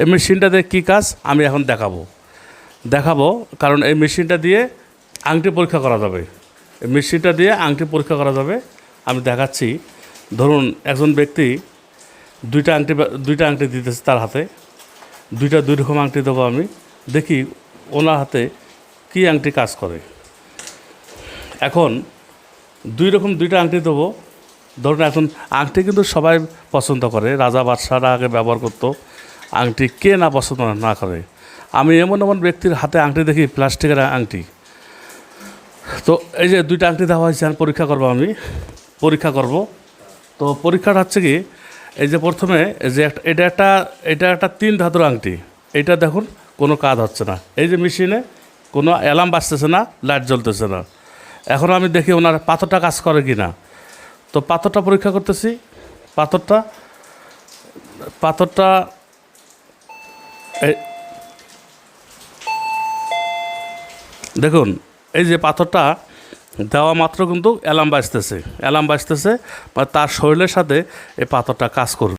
এই মেশিনটা দিয়ে কী কাজ? আমি এখন দেখাবো। দেখাবো, কারণ এই মেশিনটা দিয়ে আংটি পরীক্ষা করা যাবে। এই মেশিনটা দিয়ে আংটি পরীক্ষা করা যাবে। আমি দেখাচ্ছি। ধরুন, একজন ব্যক্তি দুইটা আংটি দুইটা আংটি দিতেছে তার হাতে। দুইটা দুই রকম আংটি দেবো আমি। দেখি ওনার হাতে কী আংটি কাজ করে। এখন দুই রকম দুইটা আংটি দেবো। ধরুন, এখন আংটি কিন্তু সবাই পছন্দ করে। রাজা বাদশাহরা আগে ব্যবহার করতো। আংটি কে না পছন্দ না করে। আমি এমন এমন ব্যক্তির হাতে আংটি দেখি, প্লাস্টিকের আংটি। তো এই যে দুইটা আংটি দেওয়া হয়েছে পরীক্ষা করব আমি। পরীক্ষা করব। তো পরীক্ষাটা হচ্ছে কি, এই যে প্রথমে এই যে এটা একটা এটা একটা তিন ধাতুর আংটি। এটা দেখুন, কোনো কাজ হচ্ছে না। এই যে মেশিনে কোনো অ্যালার্ম বাজতেছে না, লাইট জ্বলতেছে না। এখন আমি দেখি ওনার পাথরটা কাজ করে কি না। তো পাথরটা পরীক্ষা করতেছি। পাথরটা পাথরটা দেখুন, এই যে পাথরটা দেওয়া মাত্র কিন্তু অ্যালার্ম বাজতেছে অ্যালার্ম বাজতেছে, বা তার শরীরের সাথে এই পাথরটা কাজ করবে।